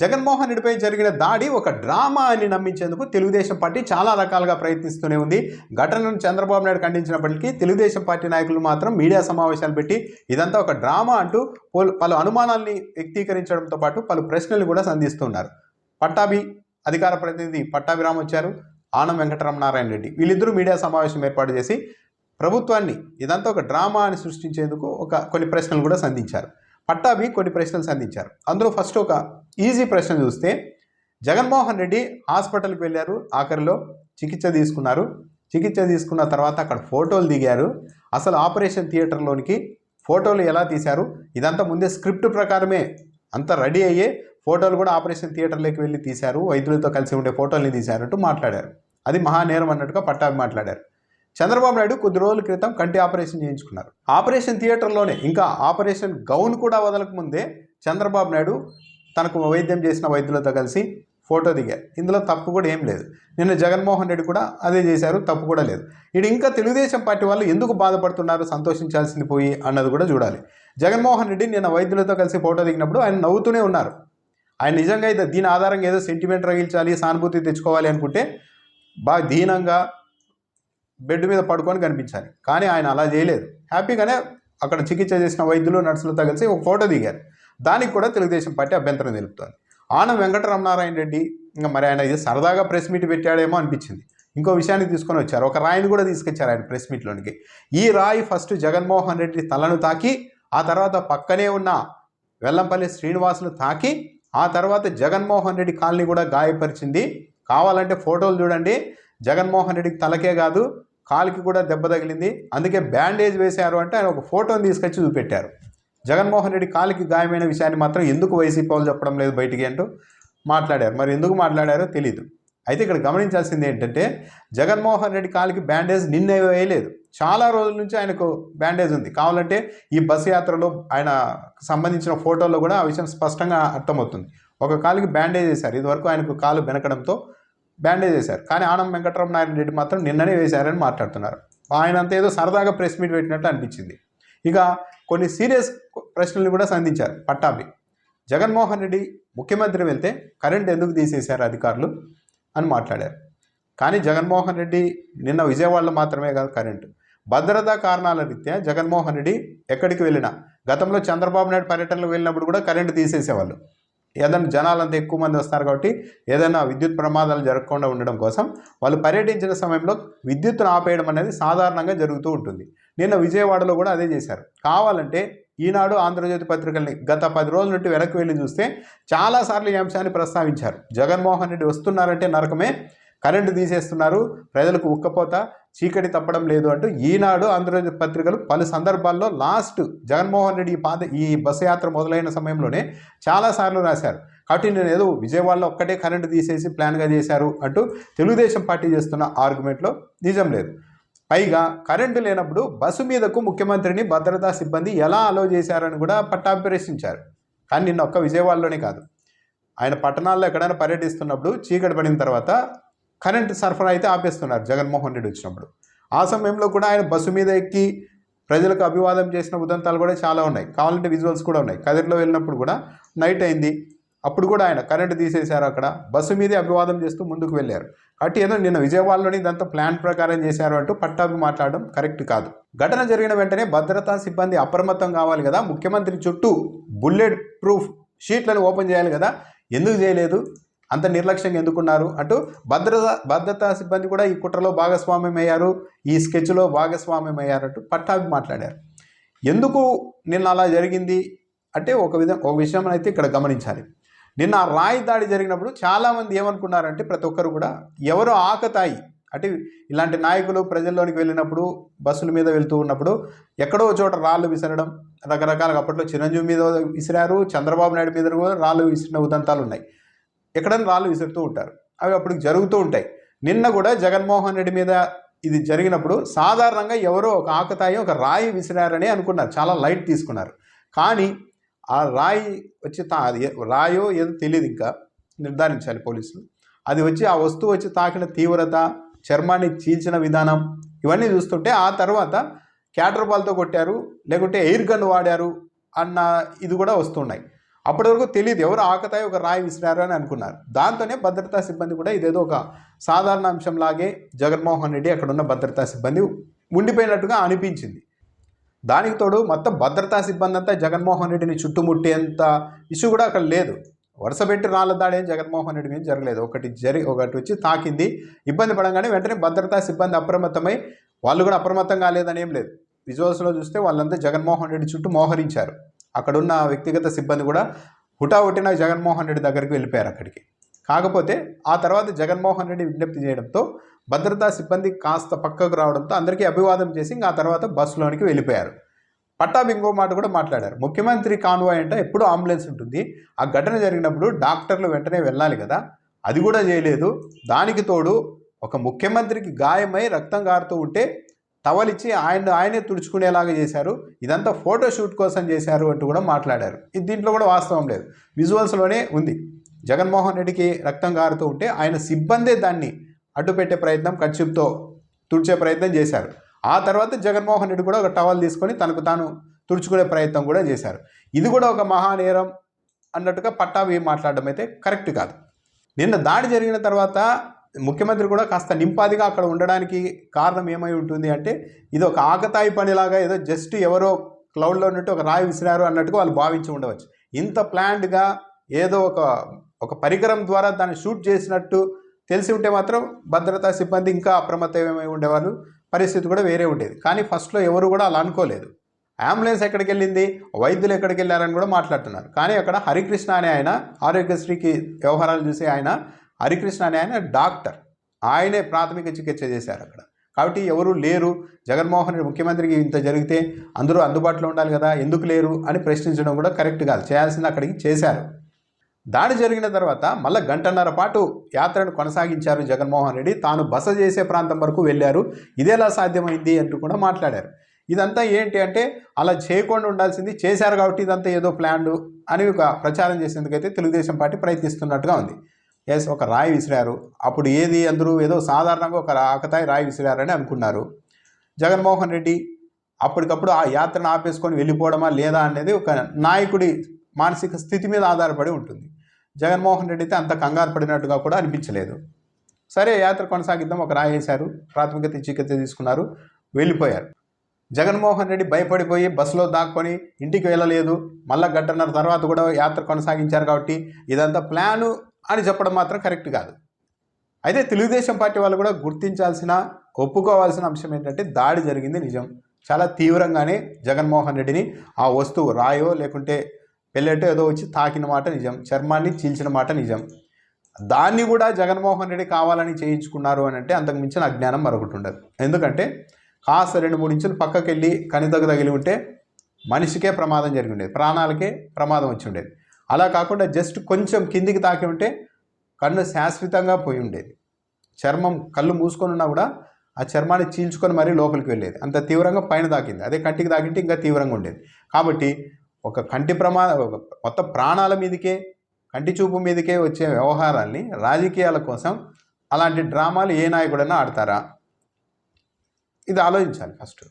జగన్మోహన్ రెడ్డిపై జరిగిన దాడి ఒక డ్రామా అని నమ్మించేందుకు తెలుగుదేశం పార్టీ చాలా రకాలుగా ప్రయత్నిస్తూనే ఉంది. ఘటనను చంద్రబాబు నాయుడు ఖండించినప్పటికీ తెలుగుదేశం పార్టీ నాయకులు మాత్రం మీడియా సమావేశాలు పెట్టి ఇదంతా ఒక డ్రామా అంటూ పలు- అనుమానాల్ని వ్యక్తీకరించడంతో పాటు పలు ప్రశ్నలు కూడా సంధిస్తున్నారు. పట్టాభి అధికార ప్రతినిధి పట్టాభిరామ్ వచ్చారు. ఆనం వెంకటరమణారాయణ రెడ్డి వీళ్ళిద్దరూ మీడియా సమావేశం ఏర్పాటు చేసి ప్రభుత్వాన్ని ఇదంతా ఒక డ్రామా అని సృష్టించేందుకు ఒక కొన్ని ప్రశ్నలు కూడా సంధించారు. పట్టాభి కొన్ని ప్రశ్నలు సంధించారు. అందులో ఫస్ట్ ఒక ఈజీ ప్రశ్న చూస్తే జగన్మోహన్ రెడ్డి హాస్పిటల్కి వెళ్ళారు ఆఖరిలో చికిత్స తీసుకున్నారు. చికిత్స తీసుకున్న తర్వాత అక్కడ ఫోటోలు దిగారు. అసలు ఆపరేషన్ థియేటర్లోనికి ఫోటోలు ఎలా తీశారు? ఇదంతా ముందే స్క్రిప్ట్ ప్రకారమే అంతా రెడీ అయ్యే ఫోటోలు కూడా ఆపరేషన్ థియేటర్లోకి వెళ్ళి తీశారు. వైద్యులతో కలిసి ఉండే ఫోటోల్ని తీశారంటూ మాట్లాడారు. అది మహానేరం అన్నట్టుగా పట్టాభి మాట్లాడారు. చంద్రబాబు నాయుడు కొద్ది రోజుల క్రితం కంటి ఆపరేషన్ చేయించుకున్నారు. ఆపరేషన్ థియేటర్లోనే ఇంకా ఆపరేషన్ గౌన్ కూడా వదలక ముందే చంద్రబాబు నాయుడు తనకు వైద్యం చేసిన వైద్యులతో కలిసి ఫోటో దిగారు. ఇందులో తప్పు కూడా ఏం లేదు. నిన్న జగన్మోహన్ రెడ్డి కూడా అదే చేశారు తప్పు కూడా లేదు. ఇది ఇంకా తెలుగుదేశం పార్టీ వాళ్ళు ఎందుకు బాధపడుతున్నారు సంతోషించాల్సింది పోయి అన్నది కూడా చూడాలి. జగన్మోహన్ రెడ్డి నిన్న వైద్యులతో కలిసి ఫోటో దిగినప్పుడు ఆయన నవ్వుతూనే ఉన్నారు. ఆయన నిజంగా అయితే దీని ఆధారంగా ఏదో సెంటిమెంట్ రగిల్చాలి సానుభూతి తెచ్చుకోవాలి అనుకుంటే బాగా దీనంగా బెడ్ మీద పడుకొని కనిపించాలి. కానీ ఆయన అలా చేయలేదు. హ్యాపీగానే అక్కడ చికిత్స చేసిన వైద్యులు నర్సులతో కలిసి ఒక ఫోటో దిగారు. దానికి కూడా తెలుగుదేశం పార్టీ అభ్యంతరం తెలుపుతోంది. ఆనం వెంకటరమణారాయణ రెడ్డి ఇంకా మరి ఆయన ఇది సరదాగా ప్రెస్ మీట్ పెట్టాడేమో అనిపించింది. ఇంకో విషయాన్ని తీసుకొని వచ్చారు. ఒక రాయిని కూడా తీసుకొచ్చారు ఆయన ప్రెస్ మీట్లోనికి ఈ రాయి ఫస్ట్ జగన్మోహన్ రెడ్డి తలను తాకి ఆ తర్వాత పక్కనే ఉన్న వెల్లంపల్లి శ్రీనివాసులు తాకి ఆ తర్వాత జగన్మోహన్ రెడ్డి కాలనీ కూడా గాయపరిచింది. కావాలంటే ఫోటోలు చూడండి. జగన్మోహన్ రెడ్డికి తలకే కాదు కాలుకి కూడా దెబ్బ తగిలింది. అందుకే బ్యాండేజ్ వేశారు అంటే ఆయన ఒక ఫోటోని తీసుకొచ్చి చూపెట్టారు. జగన్మోహన్ రెడ్డి కాలుకి గాయమైన విషయాన్ని మాత్రం ఎందుకు వైసీపీ వాళ్ళు చెప్పడం లేదు బయటికి అంటూ మాట్లాడారు. మరి ఎందుకు మాట్లాడారో తెలియదు అయితే ఇక్కడ గమనించాల్సింది ఏంటంటే జగన్మోహన్ రెడ్డి కాలికి బ్యాండేజ్ నిన్న వేయలేదు. చాలా రోజుల నుంచి ఆయనకు బ్యాండేజ్ ఉంది. కావాలంటే ఈ బస్సు యాత్రలో ఆయన సంబంధించిన ఫోటోల్లో కూడా ఆ విషయం స్పష్టంగా అర్థమవుతుంది. ఒక కాలుకి బ్యాండేజ్ వేశారు. ఇదివరకు ఆయనకు కాలు బెనకడంతో బ్యాండేజ్ వేశారు. కానీ ఆనం నాయుడు రెడ్డి మాత్రం నిన్ననే వేశారని మాట్లాడుతున్నారు. ఆయన అంతా ఏదో సరదాగా ప్రెస్ మీట్ పెట్టినట్టు అనిపించింది. ఇక కొన్ని సీరియస్ ప్రశ్నలు కూడా సంధించారు పట్టాభి. జగన్మోహన్ రెడ్డి ముఖ్యమంత్రి వెళ్తే కరెంట్ ఎందుకు తీసేశారు అధికారులు అని మాట్లాడారు. కానీ జగన్మోహన్ రెడ్డి నిన్న విజయవాడలో మాత్రమే కాదు కరెంటు. భద్రతా కారణాల రీత్యా జగన్మోహన్ రెడ్డి ఎక్కడికి వెళ్ళినా గతంలో చంద్రబాబు నాయుడు పర్యటనలు వెళ్ళినప్పుడు కూడా కరెంటు తీసేసేవాళ్ళు. ఏదైనా జనాలంతా ఎక్కువ మంది వస్తారు కాబట్టి ఏదైనా విద్యుత్ ప్రమాదాలు జరగకుండా ఉండడం కోసం వాళ్ళు పర్యటించిన సమయంలో విద్యుత్తును ఆపేయడం అనేది సాధారణంగా జరుగుతూ ఉంటుంది. నిన్న విజయవాడలో కూడా అదే చేశారు. కావాలంటే ఈనాడు ఆంధ్రజ్యోతి పత్రికల్ని గత పది రోజుల నుండి వెనక్కి వెళ్ళి చూస్తే చాలాసార్లు ఈ అంశాన్ని ప్రస్తావించారు. జగన్మోహన్ రెడ్డి వస్తున్నారంటే నరకమే. కరెంటు తీసేస్తున్నారు ప్రజలకు ఉక్కపోత చీకటి తప్పడం లేదు అంటూ ఈనాడు ఆంధ్రప్రదేశ్ పత్రికలు పలు సందర్భాల్లో లాస్ట్ జగన్మోహన్ రెడ్డి ఈ పాద ఈ బస్సు యాత్ర మొదలైన సమయంలోనే చాలాసార్లు రాశారు. కాబట్టి నేను ఏదో విజయవాడలో ఒక్కటే కరెంటు తీసేసి ప్లాన్గా చేశారు అంటూ తెలుగుదేశం పార్టీ చేస్తున్న ఆర్గ్యుమెంట్లో నిజం లేదు. పైగా కరెంటు లేనప్పుడు బస్సు మీదకు ముఖ్యమంత్రిని భద్రతా సిబ్బంది ఎలా అలో చేశారని కూడా పట్టాభి ప్రశ్నించారు కానీ నిన్న ఒక్క విజయవాడలోనే కాదు. ఆయన పట్టణాల్లో ఎక్కడైనా పర్యటిస్తున్నప్పుడు చీకటి పడిన తర్వాత కరెంట్ సరఫరా అయితే ఆపేస్తున్నారు. జగన్మోహన్ రెడ్డి వచ్చినప్పుడు. ఆ సమయంలో కూడా ఆయన బస్సు మీద ఎక్కి ప్రజలకు అభివాదం చేసిన ఉదంతాలు కూడా చాలా ఉన్నాయి. కావాలంటే విజువల్స్ కూడా ఉన్నాయి. కదిరిలో వెళ్ళినప్పుడు కూడా నైట్ అయింది. అప్పుడు కూడా ఆయన కరెంటు తీసేశారు అక్కడ. బస్సు మీదే అభివాదం చేస్తూ ముందుకు వెళ్ళారు. కాబట్టి ఏదో నిన్న విజయవాడలోని ఇదంతా ప్లాన్ ప్రకారం చేశారు అంటూ పట్టాభి మాట్లాడడం కరెక్ట్ కాదు. ఘటన జరిగిన వెంటనే భద్రతా సిబ్బంది అప్రమత్తం కావాలి కదా. ముఖ్యమంత్రి చుట్టూ బుల్లెట్ ప్రూఫ్ షీట్లను ఓపెన్ చేయాలి కదా. ఎందుకు చేయలేదు? అంత నిర్లక్ష్యంగా ఎందుకున్నారు? అంటూ భద్రత భద్రతా సిబ్బంది కూడా ఈ కుట్రలో భాగస్వామ్యం అయ్యారు ఈ స్కెచ్లో భాగస్వామ్యం అయ్యారంటూ పట్టాభి మాట్లాడారు. ఎందుకు నిన్న అలా జరిగింది? అంటే ఒక విధం ఒక విషయం అయితే ఇక్కడ గమనించాలి. నిన్న ఆ రాయి దాడి జరిగినప్పుడు చాలామంది ఏమనుకున్నారంటే ప్రతి ఒక్కరు కూడా ఎవరో ఆకతాయి. అంటే ఇలాంటి నాయకులు ప్రజల్లోనికి వెళ్ళినప్పుడు బస్సుల మీద వెళ్తూ ఉన్నప్పుడు ఎక్కడో చోట రాళ్ళు విసరడం రకరకాల అప్పట్లో చిరంజీవి మీద విసిరారు చంద్రబాబు నాయుడు మీద కూడా రాళ్ళు విసిరిన ఉదంతాలు ఉన్నాయి. ఎక్కడైనా రాళ్ళు విసురుతూ ఉంటారు. అవి అప్పుడు జరుగుతూ ఉంటాయి. నిన్న కూడా జగన్మోహన్ రెడ్డి మీద ఇది జరిగినప్పుడు సాధారణంగా ఎవరో ఒక ఆకతాయి ఒక రాయి విసిరారని అనుకున్నారు. చాలా లైట్ తీసుకున్నారు. కానీ ఆ రాయి వచ్చి తా అది రాయో ఏదో తెలియదు ఇంకా. నిర్ధారించాలి పోలీసులు. అది వచ్చి ఆ వస్తువు వచ్చి తాకిన తీవ్రత చర్మాన్ని చీల్చిన విధానం ఇవన్నీ చూస్తుంటే ఆ తర్వాత క్యాటర్ బాల్తో కొట్టారు లేకుంటే ఎయిర్ గన్ వాడారు అన్న ఇది కూడా వస్తున్నాయి. అప్పటి వరకు తెలియదు ఎవరు ఆకతాయి ఒక రాయి విసిరారు అని అనుకున్నారు. దాంతోనే భద్రతా సిబ్బంది కూడా ఇదేదో ఒక సాధారణ అంశంలాగే జగన్మోహన్ రెడ్డి అక్కడ ఉన్న భద్రతా సిబ్బంది ఉండిపోయినట్టుగా అనిపించింది. దానికి తోడు మొత్తం భద్రతా సిబ్బంది అంతా జగన్మోహన్ రెడ్డిని చుట్టుముట్టేంత ఇష్యూ కూడా అక్కడ లేదు. వరుస పెట్టి రాళ్ళ దాడి ఏం జగన్మోహన్ రెడ్డి మీద జరగలేదు. ఒకటి జరి ఒకటి వచ్చి తాకింది. ఇబ్బంది పడంగానే వెంటనే భద్రతా సిబ్బంది అప్రమత్తమై వాళ్ళు కూడా అప్రమత్తం కాలేదని ఏం లేదు. విజువల్స్లో చూస్తే వాళ్ళంతా జగన్మోహన్ రెడ్డి చుట్టూ మోహరించారు. అక్కడున్న వ్యక్తిగత సిబ్బంది కూడా హుటాహుటిన జగన్మోహన్ రెడ్డి దగ్గరికి వెళ్ళిపోయారు అక్కడికి. కాకపోతే ఆ తర్వాత జగన్మోహన్ రెడ్డి విజ్ఞప్తి చేయడంతో భద్రతా సిబ్బంది కాస్త పక్కకు రావడంతో అందరికీ అభివాదం చేసి ఇంకా ఆ తర్వాత బస్సులోనికి వెళ్ళిపోయారు. పట్టాభి ఇంకో మాట కూడా మాట్లాడారు. ముఖ్యమంత్రి కాన్వాయ్ అంటే ఎప్పుడూ అంబులెన్స్ ఉంటుంది. ఆ ఘటన జరిగినప్పుడు డాక్టర్లు వెంటనే వెళ్ళాలి కదా. అది కూడా చేయలేదు. దానికి తోడు ఒక ముఖ్యమంత్రికి గాయమై రక్తం కారుతూ ఉంటే టవలిచ్చి ఆయన ఆయనే తుడుచుకునేలాగా చేశారు. ఇదంతా ఫోటో షూట్ కోసం చేశారు అంటూ కూడా మాట్లాడారు. ఇది దీంట్లో కూడా వాస్తవం లేదు. విజువల్స్లోనే ఉంది. జగన్మోహన్ రెడ్డికి రక్తం కారుతూ ఉంటే ఆయన సిబ్బందే దాన్ని అడ్డుపెట్టే ప్రయత్నం కచ్చిప్తో తుడిచే ప్రయత్నం చేశారు. ఆ తర్వాత జగన్మోహన్ రెడ్డి కూడా ఒక టవల్ తీసుకొని తనకు తాను తుడుచుకునే ప్రయత్నం కూడా చేశారు. ఇది కూడా ఒక మహానేరం అన్నట్టుగా పట్టాభి మాట్లాడడం అయితే కరెక్ట్ కాదు. నిన్న దాడి జరిగిన తర్వాత ముఖ్యమంత్రి కూడా కాస్త నింపాదిగా అక్కడ ఉండడానికి కారణం ఏమై ఉంటుంది అంటే ఇది ఒక ఆకతాయి పనిలాగా ఏదో జస్ట్ ఎవరో క్లౌడ్లో ఉన్నట్టు ఒక రాయి విసిరారు అన్నట్టుగా వాళ్ళు భావించి ఉండవచ్చు. ఇంత ప్లాన్డ్గా ఏదో ఒక ఒక పరికరం ద్వారా దాన్ని షూట్ చేసినట్టు తెలిసి ఉంటే మాత్రం భద్రతా సిబ్బంది ఇంకా అప్రమత్తమై ఉండేవాళ్ళు. పరిస్థితి కూడా వేరే ఉండేది. కానీ ఫస్ట్లో ఎవరు కూడా అలా అనుకోలేదు. అంబులెన్స్ ఎక్కడికి వెళ్ళింది వైద్యులు ఎక్కడికి వెళ్ళారని కూడా మాట్లాడుతున్నారు. కానీ అక్కడ హరికృష్ణ అనే ఆయన ఆరోగ్యశ్రీకి వ్యవహారాలు చూసే ఆయన హరికృష్ణ అనే ఆయన డాక్టర్. ఆయనే ప్రాథమిక చికిత్స చేశారు అక్కడ. కాబట్టి ఎవరు లేరు. జగన్మోహన్ రెడ్డి ముఖ్యమంత్రికి ఇంత జరిగితే అందరూ అందుబాటులో ఉండాలి కదా ఎందుకు లేరు అని ప్రశ్నించడం కూడా కరెక్ట్ కాదు. చేయాల్సింది అక్కడికి చేశారు. దాడి జరిగిన తర్వాత మళ్ళీ గంటన్నర పాటు యాత్రను కొనసాగించారు జగన్మోహన్ రెడ్డి. తాను బస చేసే ప్రాంతం వరకు వెళ్ళారు. ఇదేలా సాధ్యమైంది అంటూ కూడా మాట్లాడారు. ఇదంతా ఏంటి అంటే అలా చేయకుండా ఉండాల్సింది చేశారు కాబట్టి ఇదంతా ఏదో ప్లాన్డ్ అని ఒక ప్రచారం చేసేందుకైతే తెలుగుదేశం పార్టీ ప్రయత్నిస్తున్నట్టుగా ఉంది. ఎస్ ఒక రాయి విసిరారు. అప్పుడు ఏది అందరూ ఏదో సాధారణంగా ఒక ఆకతాయి రాయి విసిరారని అనుకున్నారు. జగన్మోహన్ రెడ్డి అప్పటికప్పుడు ఆ యాత్రను ఆపేసుకొని వెళ్ళిపోవడమా లేదా అనేది ఒక నాయకుడి మానసిక స్థితి మీద ఆధారపడి ఉంటుంది. జగన్మోహన్ రెడ్డి అయితే అంత కంగారు పడినట్టుగా కూడా అనిపించలేదు. సరే యాత్ర కొనసాగిద్దాం. ఒక రాయి వేశారు. ప్రాథమిక చికిత్స తీసుకున్నారు. వెళ్ళిపోయారు. జగన్మోహన్ రెడ్డి భయపడిపోయి బస్సులో దాక్కొని ఇంటికి వెళ్ళలేదు. మళ్ళా గంటన్నర తర్వాత కూడా యాత్ర కొనసాగించారు కాబట్టి ఇదంతా ప్లాను అని చెప్పడం మాత్రం కరెక్ట్ కాదు. అయితే తెలుగుదేశం పార్టీ వాళ్ళు కూడా గుర్తించాల్సిన ఒప్పుకోవాల్సిన అంశం ఏంటంటే దాడి జరిగింది నిజం. చాలా తీవ్రంగానే జగన్మోహన్ రెడ్డిని ఆ వస్తువు రాయో లేకుంటే పెళ్ళేటో ఏదో వచ్చి తాకిన మాట నిజం. చర్మాన్ని చీల్చిన మాట నిజం. దాన్ని కూడా జగన్మోహన్ రెడ్డి కావాలని చేయించుకున్నారు అని అంటే అంతకు మించిన అజ్ఞానం మరొకటి ఉండదు. ఎందుకంటే కాస్త రెండు మూడు ఇంచులు పక్కకెళ్ళి వెళ్ళి తగిలి ఉంటే మనిషికే ప్రమాదం జరిగి ఉండేది. ప్రాణాలకే ప్రమాదం వచ్చి ఉండేది. అలా కాకుండా జస్ట్ కొంచెం కిందికి తాకి ఉంటే కన్ను శాశ్వతంగా పోయి ఉండేది. చర్మం కళ్ళు మూసుకొని ఉన్నా కూడా ఆ చర్మాన్ని చీల్చుకొని మరీ లోపలికి వెళ్ళేది. అంత తీవ్రంగా పైన తాకింది. అదే కంటికి తాకింటే ఇంకా తీవ్రంగా ఉండేది. కాబట్టి ఒక కంటి ప్రమాద ఒక మొత్తం ప్రాణాల మీదకే కంటి చూపు మీదకే వచ్చే వ్యవహారాల్ని రాజకీయాల కోసం అలాంటి డ్రామాలు ఏ నాయకుడైనా ఆడతారా? ఇది ఆలోచించాలి ఫస్ట్.